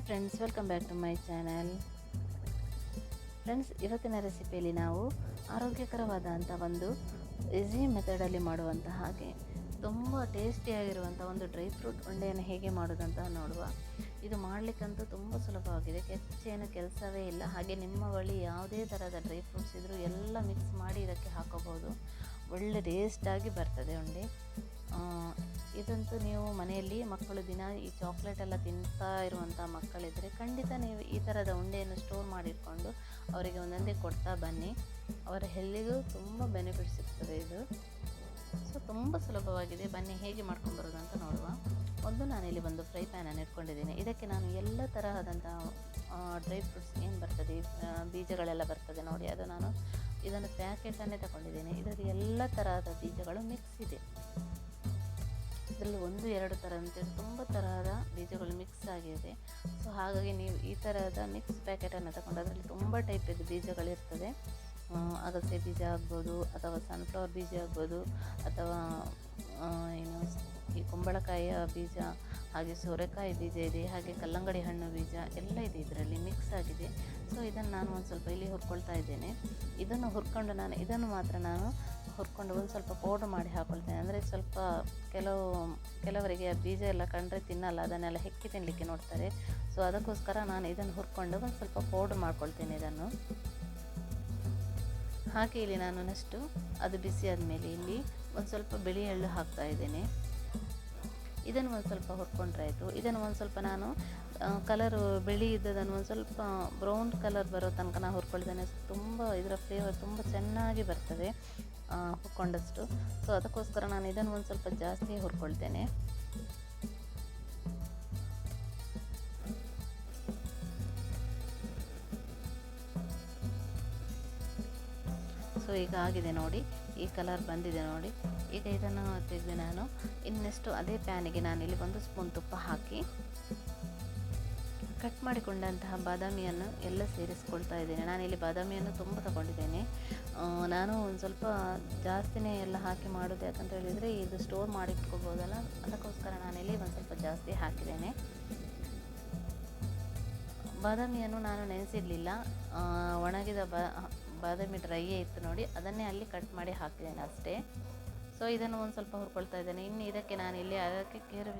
Hi friends welcome back to my channel friends ಇವತ್ತಿನ ರೆಸಿಪಿಯಲ್ಲಿ ನಾವು ಆರೋಗ್ಯಕರವಾದಂಥ ಒಂದು ಈಸಿ ಮೆಥಡಲ್ಲಿ ಮಾಡುವಂಥ ಹಾಗೆ ತುಂಬ ಟೇಸ್ಟಿಯಾಗಿರುವಂಥ ಒಂದು ಡ್ರೈ ಫ್ರೂಟ್ ಉಂಡೆಯನ್ನು ಹೇಗೆ ಮಾಡೋದಂತ ನೋಡುವ. ಇದು ಮಾಡಲಿಕ್ಕಂತೂ ತುಂಬ ಸುಲಭವಾಗಿದೆ. ಹೆಚ್ಚೇನು ಕೆಲಸವೇ ಇಲ್ಲ. ಹಾಗೆ ನಿಮ್ಮ ಬಳಿ ಯಾವುದೇ ಥರದ ಡ್ರೈ ಫ್ರೂಟ್ಸ್ ಇದ್ದರೂ ಎಲ್ಲ ಮಿಕ್ಸ್ ಮಾಡಿ ಇದಕ್ಕೆ ಹಾಕೋಬೋದು ಒಳ್ಳೆ ಟೇಸ್ಟಾಗಿ ಬರ್ತದೆ ಉಂಡೆ. ಇದಂತೂ ನೀವು ಮನೆಯಲ್ಲಿ ಮಕ್ಕಳು ದಿನ ಈ ಚಾಕ್ಲೇಟ್ ಎಲ್ಲ ತಿಂತಾ ಇರುವಂಥ ಮಕ್ಕಳಿದ್ದರೆ ಖಂಡಿತ ನೀವು ಈ ಥರದ ಉಂಡೆಯನ್ನು ಸ್ಟೋರ್ ಮಾಡಿಟ್ಕೊಂಡು ಅವರಿಗೆ ಒಂದೊಂದೇ ಕೊಡ್ತಾ ಬನ್ನಿ. ಅವರ ಹೆಲ್ಲಿಗೂ ತುಂಬ ಬೆನಿಫಿಟ್ ಸಿಗ್ತದೆ ಇದು. ಸೊ ತುಂಬ ಸುಲಭವಾಗಿದೆ. ಬನ್ನಿ, ಹೇಗೆ ಮಾಡ್ಕೊಂಡು ಬರೋದು ಅಂತ ನೋಡುವ. ಒಂದು ನಾನಿಲ್ಲಿ ಒಂದು ಫ್ರೈ ಪ್ಯಾನನ್ನು ಇಟ್ಕೊಂಡಿದ್ದೀನಿ. ಇದಕ್ಕೆ ನಾನು ಎಲ್ಲ ತರಹದಂಥ ಡ್ರೈ ಫ್ರೂಟ್ಸ್ ಏನು ಬರ್ತದೆ ಬೀಜಗಳೆಲ್ಲ ಬರ್ತದೆ ನೋಡಿ. ಅದು ನಾನು ಇದನ್ನು ಪ್ಯಾಕೆಟನ್ನೇ ತಗೊಂಡಿದ್ದೀನಿ. ಇದರಲ್ಲಿ ಎಲ್ಲ ತರಹದ ಬೀಜಗಳು ಮಿಕ್ಸ್ ಇದೆ. ಇದರಲ್ಲಿ ಒಂದು, ಎರಡು ಥರ ಅಂತ ತುಂಬ ತರಹದ ಬೀಜಗಳು ಮಿಕ್ಸ್ ಆಗಿದೆ. ಸೊ ಹಾಗಾಗಿ ನೀವು ಈ ಥರದ ಮಿಕ್ಸ್ ಪ್ಯಾಕೆಟನ್ನು ತಗೊಂಡು ಅದರಲ್ಲಿ ತುಂಬ ಟೈಪಿದ್ದು ಬೀಜಗಳಿರ್ತದೆ ಅಗಸೆ ಬೀಜ ಆಗ್ಬೋದು, ಅಥವಾ ಸನ್ಫ್ಲವರ್ ಬೀಜ ಆಗ್ಬೋದು, ಅಥವಾ ಏನು, ಈ ಕುಂಬಳಕಾಯಿಯ ಬೀಜ, ಹಾಗೆ ಸೋರೆಕಾಯಿ ಬೀಜ ಇದೆ, ಹಾಗೆ ಕಲ್ಲಂಗಡಿ ಹಣ್ಣು ಬೀಜ ಎಲ್ಲ ಇದೆ ಇದರಲ್ಲಿ ಮಿಕ್ಸ್ ಆಗಿದೆ. ಸೊ ಇದನ್ನು ನಾನು ಒಂದು ಸ್ವಲ್ಪ ಇಲ್ಲಿ ಹುರ್ಕೊಳ್ತಾ ಇದ್ದೇನೆ. ಇದನ್ನು ಹುರ್ಕೊಂಡು ನಾನು, ಇದನ್ನು ಮಾತ್ರ ನಾನು ಹುರ್ಕೊಂಡು ಒಂದು ಸ್ವಲ್ಪ ಪೌಡ್ರ್ ಮಾಡಿ ಹಾಕೊಳ್ತೇನೆ. ಅಂದರೆ ಸ್ವಲ್ಪ ಕೆಲವು, ಕೆಲವರಿಗೆ ಬೀಜ ಎಲ್ಲ ಕಂಡ್ರೆ ತಿನ್ನಲ್ಲ, ಅದನ್ನೆಲ್ಲ ಹೆಕ್ಕಿ ತಿನ್ನಲಿಕ್ಕೆ ನೋಡ್ತಾರೆ. ಸೊ ಅದಕ್ಕೋಸ್ಕರ ನಾನು ಇದನ್ನು ಹುರ್ಕೊಂಡು ಒಂದು ಸ್ವಲ್ಪ ಪೌಡ್ರ್ ಮಾಡ್ಕೊಳ್ತೇನೆ ಇದನ್ನು. ಹಾಕಿ ಇಲ್ಲಿ ನಾನು ನೆಕ್ಸ್ಟು ಅದು ಬಿಸಿ ಆದಮೇಲೆ ಇಲ್ಲಿ ಒಂದು ಸ್ವಲ್ಪ ಬಿಳಿ ಎಳ್ಳು ಹಾಕ್ತಾ ಇದ್ದೇನೆ. ಇದನ್ನು ಒಂದು ಸ್ವಲ್ಪ ಹುರ್ಕೊಂಡ್ರೆ ಆಯಿತು. ಇದನ್ನು ಒಂದು ಸ್ವಲ್ಪ ನಾನು ಕಲರು ಬಿಳಿ ಇದ್ದದನ್ನು ಒಂದು ಸ್ವಲ್ಪ ಬ್ರೌನ್ ಕಲರ್ ಬರೋ ತನಕ ನಾನು ಹುರ್ಕೊಳ್ತೇನೆ. ತುಂಬ ಇದರ ಫ್ಲೇವರ್ ತುಂಬ ಚೆನ್ನಾಗಿ ಬರ್ತದೆ. ಹುರ್ಕೊಂಡಷ್ಟು ಸೊ ಅದಕ್ಕೋಸ್ಕರ ನಾನು ಇದನ್ನು ಒಂದು ಸ್ವಲ್ಪ ಜಾಸ್ತಿ ಹುರ್ಕೊಳ್ತೇನೆ. ಸೊ ಈಗ ಆಗಿದೆ ನೋಡಿ. ಈ ಕಲರ್ ಬಂದಿದೆ ನೋಡಿ. ಈಗ ಇದನ್ನು ತೆಗೆದು ನಾನು ಇನ್ನೆಷ್ಟು ಅದೇ ಪ್ಯಾನಿಗೆ ನಾನು ಇಲ್ಲಿ ಒಂದು ಸ್ಪೂನ್ ತುಪ್ಪ ಹಾಕಿ ಕಟ್ ಮಾಡಿಕೊಂಡಂತಹ ಬಾದಾಮಿಯನ್ನು ಎಲ್ಲ ಸೇರಿಸ್ಕೊಳ್ತಾ ಇದ್ದೇನೆ. ನಾನಿಲ್ಲಿ ಬಾದಾಮಿಯನ್ನು ತುಂಬ ತಗೊಂಡಿದ್ದೇನೆ. ನಾನು ಒಂದು ಸ್ವಲ್ಪ ಜಾಸ್ತಿನೇ ಎಲ್ಲ ಹಾಕಿ ಮಾಡೋದು ಯಾಕಂತ ಹೇಳಿದರೆ ಇದು ಸ್ಟೋರ್ ಮಾಡಿಟ್ಕೋಬೋದಲ್ಲ? ಅದಕ್ಕೋಸ್ಕರ ನಾನಿಲ್ಲಿ ಒಂದು ಸ್ವಲ್ಪ ಜಾಸ್ತಿ ಹಾಕಿದ್ದೇನೆ. ಬಾದಾಮಿಯನ್ನು ನಾನು ನೆನೆಸಿರಲಿಲ್ಲ. ಒಣಗಿದ ಬಾ, ಬಾದಾಮಿ ಡ್ರೈಯೇ ಇತ್ತು ನೋಡಿ, ಅದನ್ನೇ ಅಲ್ಲಿ ಕಟ್ ಮಾಡಿ ಹಾಕಿದ್ದೇನೆ ಅಷ್ಟೇ. ಸೊ ಇದನ್ನು ಒಂದು ಸ್ವಲ್ಪ ಹುರ್ಕೊಳ್ತಾ ಇದ್ದೇನೆ. ಇನ್ನು ಇದಕ್ಕೆ ನಾನು ಇಲ್ಲಿ ಅದಕ್ಕೆ ಗೇರು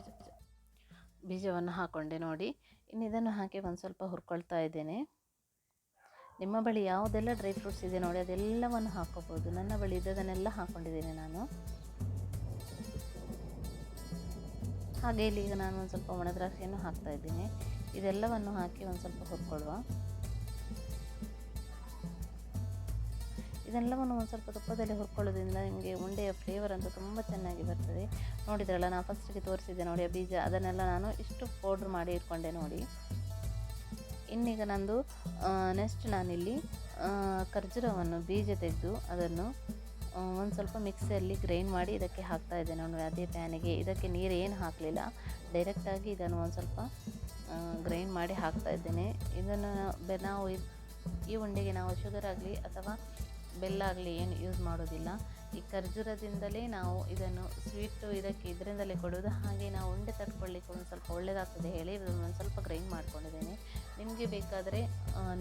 ಬೀಜವನ್ನು ಹಾಕ್ಕೊಂಡೆ ನೋಡಿ. ಇನ್ನು ಇದನ್ನು ಹಾಕಿ ಒಂದು ಸ್ವಲ್ಪ ಹುರ್ಕೊಳ್ತಾ ಇದ್ದೇನೆ. ನಿಮ್ಮ ಬಳಿ ಯಾವುದೆಲ್ಲ ಡ್ರೈ ಫ್ರೂಟ್ಸ್ ಇದೆ ನೋಡಿ, ಅದೆಲ್ಲವನ್ನು ಹಾಕೋಬೋದು. ನನ್ನ ಬಳಿ ಇದ್ದದನ್ನೆಲ್ಲ ಹಾಕ್ಕೊಂಡಿದ್ದೇನೆ ನಾನು. ಹಾಗೆ ಇಲ್ಲಿ ಈಗ ನಾನು ಒಂದು ಸ್ವಲ್ಪ ಒಣ ದ್ರಾಕ್ಷಿಯನ್ನು ಹಾಕ್ತಾ ಇದ್ದೀನಿ. ಇದೆಲ್ಲವನ್ನು ಹಾಕಿ ಒಂದು ಸ್ವಲ್ಪ ಹುರ್ಕೊಳ್ಳುವ. ಇದೆಲ್ಲವನ್ನು ಒಂದು ಸ್ವಲ್ಪ ತುಪ್ಪದಲ್ಲಿ ಹುರ್ಕೊಳ್ಳೋದ್ರಿಂದ ನಿಮಗೆ ಉಂಡೆಯ ಫ್ಲೇವರ್ ಅಂತೂ ತುಂಬ ಚೆನ್ನಾಗಿ ಬರ್ತದೆ. ನೋಡಿದ್ರಲ್ಲ ನಾನು ಫಸ್ಟಿಗೆ ತೋರಿಸಿದ್ದೆ ನೋಡಿ ಆ ಬೀಜ. ಅದನ್ನೆಲ್ಲ ನಾನು ಇಷ್ಟು ಪೌಡ್ರ್ ಮಾಡಿ ಇಟ್ಕೊಂಡೆ ನೋಡಿ. ಇನ್ನೀಗ ನಂದು ನೆಕ್ಸ್ಟ್ ನಾನಿಲ್ಲಿ ಖರ್ಜೂರವನ್ನು ಬೀಜ ತೆಗೆದು ಅದನ್ನು ಒಂದು ಸ್ವಲ್ಪ ಮಿಕ್ಸಿಯಲ್ಲಿ ಗ್ರೈಂಡ್ ಮಾಡಿ ಇದಕ್ಕೆ ಹಾಕ್ತಾ ಇದ್ದೇನೆ ನೋಡಿ ಅದೇ ಪ್ಯಾನಿಗೆ ಇದಕ್ಕೆ ನೀರು ಏನು ಹಾಕಲಿಲ್ಲ. ಡೈರೆಕ್ಟಾಗಿ ಇದನ್ನು ಒಂದು ಸ್ವಲ್ಪ ಗ್ರೈಂಡ್ ಮಾಡಿ ಹಾಕ್ತಾ ಇದ್ದೇನೆ. ಇದನ್ನು ನಾವು ಈ ಉಂಡೆಗೆ ನಾವು ಶುಗರ್ ಆಗಲಿ ಅಥವಾ ಬೆಲ್ಲ ಆಗಲಿ ಏನು ಯೂಸ್ ಮಾಡೋದಿಲ್ಲ. ಈ ಖರ್ಜೂರದಿಂದಲೇ ನಾವು ಇದನ್ನು ಸ್ವೀಟು ಇದಕ್ಕೆ ಇದರಿಂದಲೇ ಕೊಡೋದು ಹಾಗೆ ನಾವು ಉಂಡೆ ತಟ್ಕೊಳ್ಳಿಕ್ಕೆ ಒಂದು ಸ್ವಲ್ಪ ಒಳ್ಳೆಯದಾಗ್ತದೆ ಹೇಳಿ ಒಂದು ಸ್ವಲ್ಪ ಗ್ರೈಂಡ್ ಮಾಡ್ಕೊಂಡಿದ್ದೇನೆ. ನಿಮಗೆ ಬೇಕಾದರೆ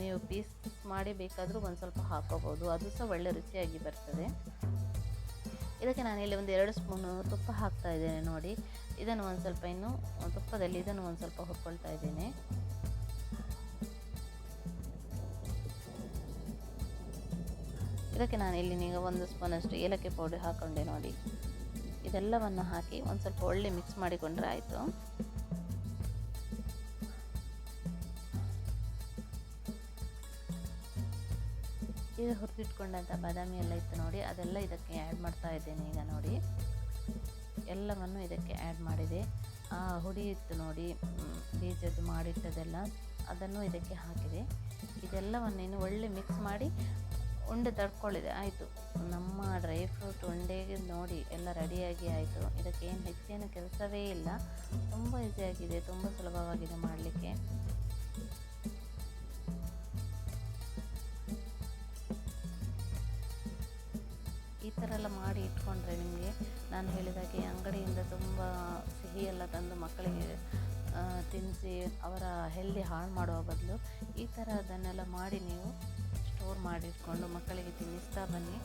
ನೀವು ಪೀಸ್ ಮಾಡಿ ಬೇಕಾದರೂ ಒಂದು ಸ್ವಲ್ಪ ಹಾಕೋಬೋದು ಅದು ಸಹ ಒಳ್ಳೆ ರುಚಿಯಾಗಿ ಬರ್ತದೆ. ಇದಕ್ಕೆ ನಾನಿಲ್ಲಿ ಒಂದು ಎರಡು ಸ್ಪೂನು ತುಪ್ಪ ಹಾಕ್ತಾ ಇದ್ದೇನೆ ನೋಡಿ. ಇದನ್ನು ಒಂದು ಸ್ವಲ್ಪ ಇನ್ನು ತುಪ್ಪದಲ್ಲಿ ಇದನ್ನು ಒಂದು ಸ್ವಲ್ಪ ಹುರ್ಕೊಳ್ತಾ ಇದ್ದೇನೆ. ಇದಕ್ಕೆ ನಾನು ಇಲ್ಲಿ ನೀವು ಒಂದು ಸ್ಪೂನಷ್ಟು ಏಲಕ್ಕಿ ಪೌಡರ್ ಹಾಕ್ಕೊಂಡೆ ನೋಡಿ. ಇದೆಲ್ಲವನ್ನು ಹಾಕಿ ಒಂದು ಸ್ವಲ್ಪ ಒಳ್ಳೆ ಮಿಕ್ಸ್ ಮಾಡಿಕೊಂಡ್ರೆ ಆಯಿತು. ಈಗ ಹುರಿದಿಟ್ಕೊಂಡಂಥ ಬಾದಾಮಿ ಎಲ್ಲ ಇತ್ತು ನೋಡಿ, ಅದೆಲ್ಲ ಇದಕ್ಕೆ ಆ್ಯಡ್ ಮಾಡ್ತಾ ಇದ್ದೇನೆ ಈಗ ನೋಡಿ. ಎಲ್ಲವನ್ನು ಇದಕ್ಕೆ ಆ್ಯಡ್ ಮಾಡಿದೆ. ಆ ಹುಡಿ ಇತ್ತು ನೋಡಿ ಬೀಜದ್ದು ಮಾಡಿಟ್ಟದೆಲ್ಲ ಅದನ್ನು ಇದಕ್ಕೆ ಹಾಕಿದೆ. ಇದೆಲ್ಲವನ್ನೇನು ಒಳ್ಳೆ ಮಿಕ್ಸ್ ಮಾಡಿ ಉಂಡೆ ತಡ್ಕೊಳ್ಳಿದೆ ಆಯಿತು. ನಮ್ಮ ಡ್ರೈ ಫ್ರೂಟ್ ಉಂಡೆಗೆ ನೋಡಿ ಎಲ್ಲ ರೆಡಿಯಾಗಿ ಆಯಿತು. ಇದಕ್ಕೆ ಏನು ಹೆಚ್ಚೇನು ಕೆಲಸವೇ ಇಲ್ಲ. ತುಂಬ ಈಸಿಯಾಗಿದೆ ತುಂಬ ಸುಲಭವಾಗಿದೆ ಮಾಡಲಿಕ್ಕೆ. ಈ ಥರ ಎಲ್ಲ ಮಾಡಿ ಇಟ್ಕೊಂಡ್ರೆ ನಿಮಗೆ, ನಾನು ಹೇಳಿದಾಗೆ ಅಂಗಡಿಯಿಂದ ತುಂಬ ಸಿಹಿ ಎಲ್ಲ ತಂದು ಮಕ್ಕಳಿಗೆ ತಿನ್ನಿಸಿ ಅವರ ಹೆಲ್ದಿ ಹಾಳು ಮಾಡುವ ಬದಲು ಈ ಥರ ಅದನ್ನೆಲ್ಲ ಮಾಡಿ ನೀವು ಮಾಡಿಟ್ಕೊಂಡು ಮಕ್ಕಳಿಗೆ ತಿನ್ನಿಸ್ತಾ ಬನ್ನಿ.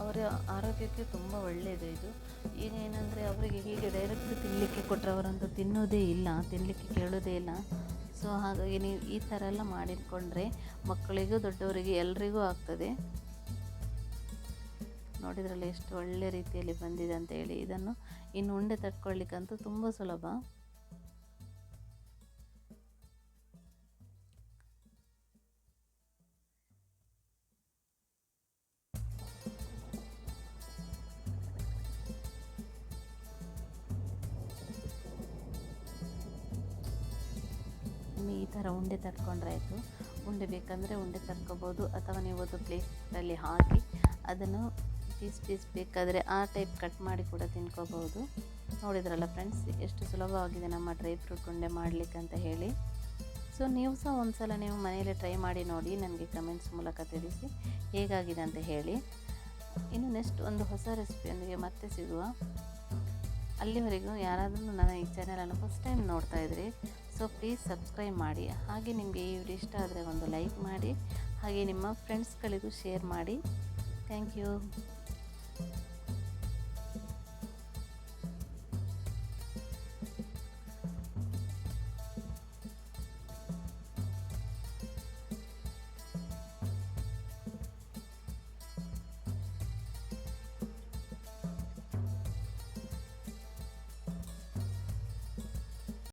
ಅವರ ಆರೋಗ್ಯಕ್ಕೆ ತುಂಬ ಒಳ್ಳೆಯದು ಇದು. ಈಗ ಏನಂದರೆ ಅವರಿಗೆ ಹೀಗೆ ಡೈರೆಕ್ಟ್ ತಿನ್ನಲಿಕ್ಕೆ ಕೊಟ್ಟರೆ ಅವರಂತೂ ತಿನ್ನೋದೇ ಇಲ್ಲ ತಿನ್ನಲಿಕ್ಕೆ ಕೇಳೋದೇ ಇಲ್ಲ. ಸೊ ಹಾಗಾಗಿ ನೀವು ಈ ಥರ ಎಲ್ಲ ಮಾಡಿಟ್ಕೊಂಡ್ರೆ ಮಕ್ಕಳಿಗೂ ದೊಡ್ಡವರಿಗೆ ಎಲ್ರಿಗೂ ಆಗ್ತದೆ. ನೋಡಿದ್ರಲ್ಲಿ ಎಷ್ಟು ಒಳ್ಳೆ ರೀತಿಯಲ್ಲಿ ಬಂದಿದೆ ಅಂತ ಹೇಳಿ. ಇದನ್ನು ಇನ್ನು ಉಂಡೆ ತಟ್ಕೊಳ್ಳಿಕ್ಕಂತೂ ತುಂಬ ಸುಲಭ. ಈ ಥರ ಉಂಡೆ ತರ್ಕೊಂಡ್ರೆ ಆಯಿತು. ಉಂಡೆ ಬೇಕಂದರೆ ಉಂಡೆ ತರ್ಕೋಬೋದು. ಅಥವಾ ನೀವು ಒಂದು ಪ್ಲೇಟಲ್ಲಿ ಹಾಕಿ ಅದನ್ನು ಪೀಸ್ ಪೀಸ್ ಬೇಕಾದರೆ ಆ ಟೈಪ್ ಕಟ್ ಮಾಡಿ ಕೂಡ ತಿನ್ಕೋಬೋದು. ನೋಡಿದ್ರಲ್ಲ ಫ್ರೆಂಡ್ಸ್, ಎಷ್ಟು ಸುಲಭವಾಗಿದೆ ನಮ್ಮ ಡ್ರೈ ಫ್ರೂಟ್ ಉಂಡೆ ಮಾಡಲಿಕ್ಕೆ ಅಂತ ಹೇಳಿ. ಸೊ, ನೀವು ಸಹ ಒಂದು ಸಲ ನೀವು ಮನೆಯಲ್ಲೇ ಟ್ರೈ ಮಾಡಿ ನೋಡಿ, ನನಗೆ ಕಮೆಂಟ್ಸ್ ಮೂಲಕ ತಿಳಿಸಿ ಹೇಗಾಗಿದೆ ಅಂತ ಹೇಳಿ. ಇನ್ನು ನೆಕ್ಸ್ಟ್ ಒಂದು ಹೊಸ ರೆಸಿಪಿಯೊಂದಿಗೆ ಮತ್ತೆ ಸಿಗುವ. ಅಲ್ಲಿವರೆಗೂ ಯಾರಾದರೂ ನನ್ನ ಈ ಚಾನಲನ್ನು ಫಸ್ಟ್ ಟೈಮ್ ನೋಡ್ತಾ ಇದ್ರಿ ಸೊ ಪ್ಲೀಸ್ ಸಬ್ಸ್ಕ್ರೈಬ್ ಮಾಡಿ. ಹಾಗೆ ನಿಮಗೆ ಈ ವಿಡಿಯೋ ಇಷ್ಟ ಆದರೆ ಒಂದು ಲೈಕ್ ಮಾಡಿ. ಹಾಗೆ ನಿಮ್ಮ ಫ್ರೆಂಡ್ಸ್ಗಳಿಗೂ ಶೇರ್ ಮಾಡಿ. Thank you